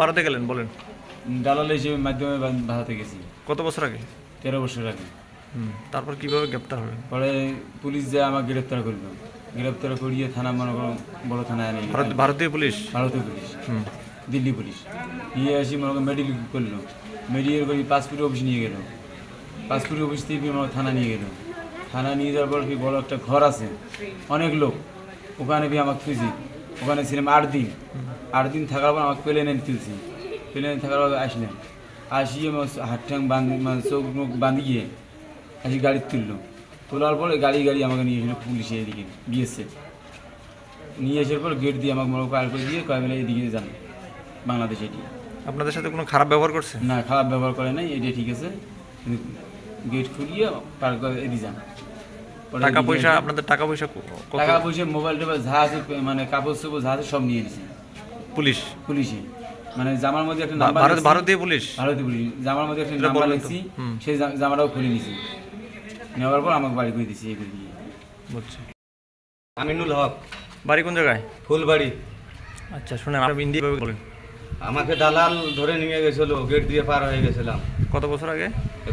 ভারতে গেলেন বলেন? দালাল হিসেবে মাধ্যমে ভারতে গেছি। কত বছর আগে? তেরো বছর আগে। তারপর কীভাবে গ্রেপ্তার হলেন? পরে পুলিশ যে আমাকে গ্রেপ্তার করল। গ্রেপ্তার করিয়ে থানা মনে করো বড় থানায় আনে। ভারত ভারতীয় পুলিশ? ভারতীয় পুলিশ। দিল্লি পুলিশ। নিয়ে আসি মনে করো মেডিকেল করল। মেডিকেল করি পাসপোর্ট অফিস নিয়ে গেল। পাসপোর্ট অফিস থেকে মনে থানা নিয়ে গেল। থানা নিয়ে যাওয়ার পর কি বড় একটা ঘর আছে? অনেক লোক। ওখানে বি আমাকে খুঁজি। ওখানে ছিলাম আট দিন। আট দিন থাকার পর আমাকে প্লেনে তুলছি। প্লেনে থাকার পর আসলেন আসিয়ে হাত ঠ্যাং মানে চোখ মুখ বাঁধিয়ে আসি গাড়ি তুললো। তোলার পরে গাড়ি গাড়ি আমাকে নিয়ে এসেছিল পুলিশে এদিকে বিএসএফ নিয়ে আসার পর গেট দিয়ে আমাকে মনে পার করে দিয়ে কয় বেলা এদিকে যান বাংলাদেশ এটি। আপনাদের সাথে কোনো খারাপ ব্যবহার করছে? না খারাপ ব্যবহার করে নাই এটা ঠিক আছে। গেট খুলিয়ে পার করে এদিকে যান। টাকা পয়সা আপনাদের টাকা পয়সা টাকা পয়সা মোবাইল টোবাইল যা আছে মানে কাপড় চোপড় যা আছে সব নিয়ে নিছে। পুলিশ? পুলিশে। মানে জামার মধ্যে একটা নাম্বার ভারত ভারতীয় পুলিশ? ভারতীয় পুলিশ। জামার মধ্যে একটা নাম্বার লিখছি সেই জামাটাও খুলে নিছি। নেওয়ার পর আমাকে বাড়ি করে দিছি এই করে দিয়ে বুঝছি আমিনুল হক। বাড়ি কোন জায়গায়? ফুলবাড়ি। আচ্ছা শুনে আপনি ইন্ডিয়া বলেন। আমাকে দালাল ধরে নিয়ে গেছিল গেট দিয়ে পার হয়ে গেছিলাম। কত বছর আগে?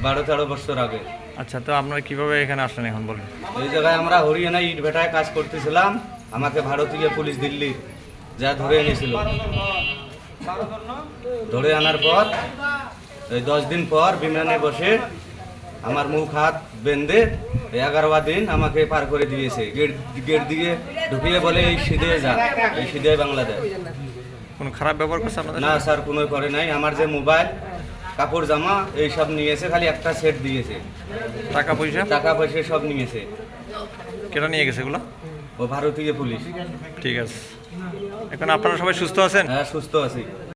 বারো তেরো বছর আগে। আচ্ছা তো আপনারা কীভাবে এখানে আসলেন এখন বলেন। এই জায়গায় আমরা হরিয়ানা ইট ভেটায় কাজ করতেছিলাম। আমাকে ভারতীয় পুলিশ দিল্লি যা ধরে এনেছিল। ধরে আনার পর এই দশ দিন পর বিমানে বসে আমার মুখ হাত বেঁধে এই এগারোয়া দিন আমাকে পার করে দিয়েছে। গেট গেট দিয়ে ঢুকিয়ে বলে এই সিধে যা এই সিধে বাংলাদেশ। কোনো খারাপ ব্যবহার করছে না স্যার কোনো করে নাই। আমার যে মোবাইল কাপড় জামা এই সব নিয়েছে খালি একটা সেট দিয়েছে। টাকা পয়সা? টাকা পয়সা সব নিয়েছে। কেটা নিয়ে গেছে এগুলো? ও ভারতীয় পুলিশ। ঠিক আছে। এখন আপনারা সবাই সুস্থ আছেন? হ্যাঁ সুস্থ আছি।